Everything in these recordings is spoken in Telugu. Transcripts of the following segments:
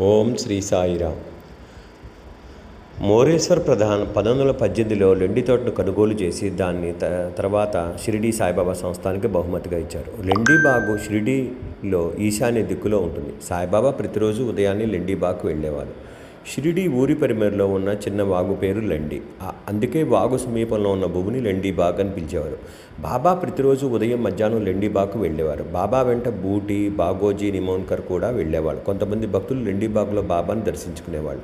ఓం శ్రీ సాయిరామ్. మోరేశ్వర్ ప్రధాన్ పంతొమ్మిది వందల పద్దెనిమిదిలో లెండి తోటను కొనుగోలు చేసి దాన్ని త తర్వాత షిరిడి సాయిబాబా సంస్థానికి బహుమతిగా ఇచ్చారు. లెండి బాగు షిరిడీలో ఈశాన్య దిక్కులో ఉంటుంది. సాయిబాబా ప్రతిరోజు ఉదయాన్నే లెండి బాగ్కు వెళ్ళేవారు. షిరిడి ఊరి పరిమేరలో ఉన్న చిన్న వాగు పేరు లెండి. అందుకే వాగు సమీపంలో ఉన్న భూమిని లెండి బాగ్ అని పిలిచేవారు. బాబా ప్రతిరోజు ఉదయం మధ్యాహ్నం లెండి బాగ్కు వెళ్ళేవారు. బాబా వెంట బూటి బాగోజీ నిమోన్కర్ కూడా వెళ్ళేవాళ్ళు. కొంతమంది భక్తులు లెండి బాగ్లో బాబాను దర్శించుకునేవాళ్ళు.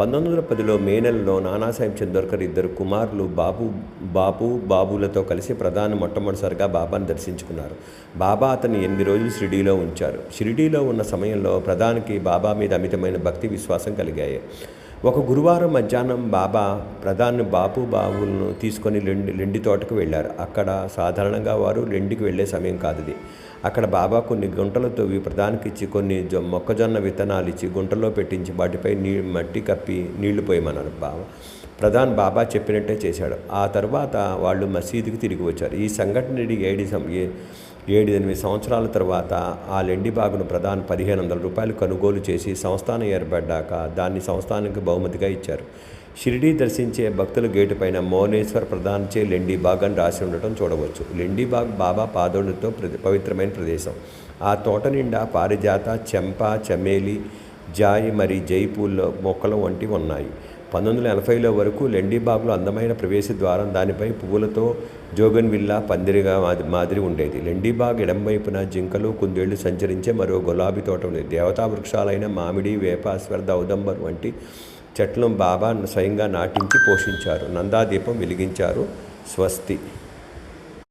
పంతొమ్మిది వందల పదిలో మే నెలలో నానాసాహెబ్ చందోర్కర్ ఇద్దరు కుమారులు బాబు బాపు బాబులతో కలిసి ప్రధాని మొట్టమొదటిసారిగా బాబాను దర్శించుకున్నారు. బాబా అతన్ని ఎనిమిది రోజులు షిరిడీలో ఉంచారు. షిరిడీలో ఉన్న సమయంలో ప్రధానికి బాబా మీద అమితమైన భక్తి విశ్వాసం కలిగాయి. ఒక గురువారం మధ్యాహ్నం బాబా ప్రధాని బాపు బాబులను తీసుకొని లెండి లెండి తోటకు వెళ్ళారు. అక్కడ సాధారణంగా వారు లెండికి వెళ్ళే సమయం కాదు ఇది అక్కడ బాబా కొన్ని గుంటలు తవ్వి ప్రధానికి ఇచ్చి కొన్ని జొ- మొక్కజొన్న విత్తనాలు ఇచ్చి గుంటలో పెట్టించి వాటిపై నీ మట్టి కప్పి నీళ్ళు పోయమన్నారు బాబా. ప్రధాన్ బాబా చెప్పినట్టే చేశాడు. ఆ తర్వాత వాళ్ళు మసీదుకి తిరిగి వచ్చారు. ఈ సంఘటన ఏడి సం ఏ- ఏడు ఎనిమిది సంవత్సరాల తర్వాత ఆ లెండి బాగును ప్రధాన్ పదిహేను వందల రూపాయలు కొనుగోలు చేసి సంస్థానం ఏర్పడ్డాక దాన్ని సంస్థానానికి బహుమతిగా ఇచ్చారు. షిరిడీ దర్శించే భక్తుల గేటు పైన మౌనేశ్వర్ ప్రధాన్చే లెండి బాగ్ అని రాసి ఉండటం చూడవచ్చు. లెండి బాగ్ బాబా పాదోడుతో ప్రతి పవిత్రమైన ప్రదేశం. ఆ తోట నిండా పారిజాత చెంప చమేలి జాయి మరి జైపూల్లో మొక్కలు వంటివి ఉన్నాయి. పంతొమ్మిది వందల ఎనభైలో వరకు లెండిబాగ్లో అందమైన ప్రవేశ ద్వారం దానిపై పువ్వులతో జోగన్ విల్లా పందిరిగా మాదిరి ఉండేది. లెండిబాగ్ ఎడంవైపున జింకలు కుందేళ్ళు సంచరించే మరో గులాబీ తోట ఉంది దేవతా వృక్షాలైన మామిడి వేప అశ్వర్ధ ఔదంబర్ వంటి చెట్లను బాబా స్వయంగా నాటించి పోషించారు. నందాదీపం వెలిగించారు. స్వస్తి